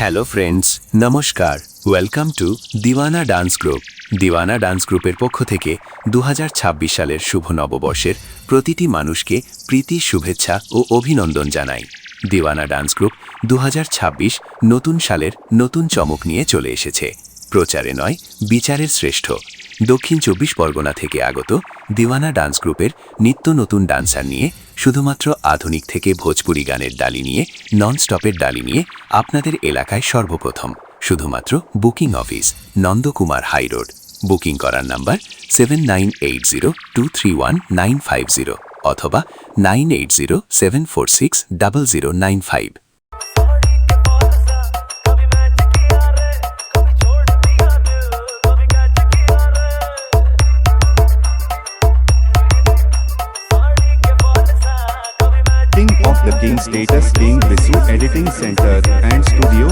Hello friends নমস্কার welcome to Deewana dance group Deewana dance গ্রুপের পক্ষ থেকে দু হাজার ছাব্বিশ সালের শুভ নববর্ষের প্রতিটি মানুষকে প্রীতি, শুভেচ্ছা ও অভিনন্দন জানাই। দিওয়ানা ডান্স গ্রুপ দু হাজার ছাব্বিশ নতুন সালের নতুন চমক নিয়ে চলে এসেছে। প্রচারে নয়, বিচারের শ্রেষ্ঠ। দক্ষিণ চব্বিশ পরগনা থেকে আগত দিওয়ানা ডান্স গ্রুপের নিত্য নতুন ডান্সার নিয়ে শুধুমাত্র আধুনিক থেকে ভোজপুরি গানের ডালি নিয়ে নন স্টপের ডালি নিয়ে আপনাদের এলাকায় সর্বপ্রথম। শুধুমাত্র booking office, Nandakumar high road. Booking করার number seven nine eight zero two three one nine five zero অথবা nine eight zero seven four six double zero nine five. the King Status King Visu Editing Center and Studio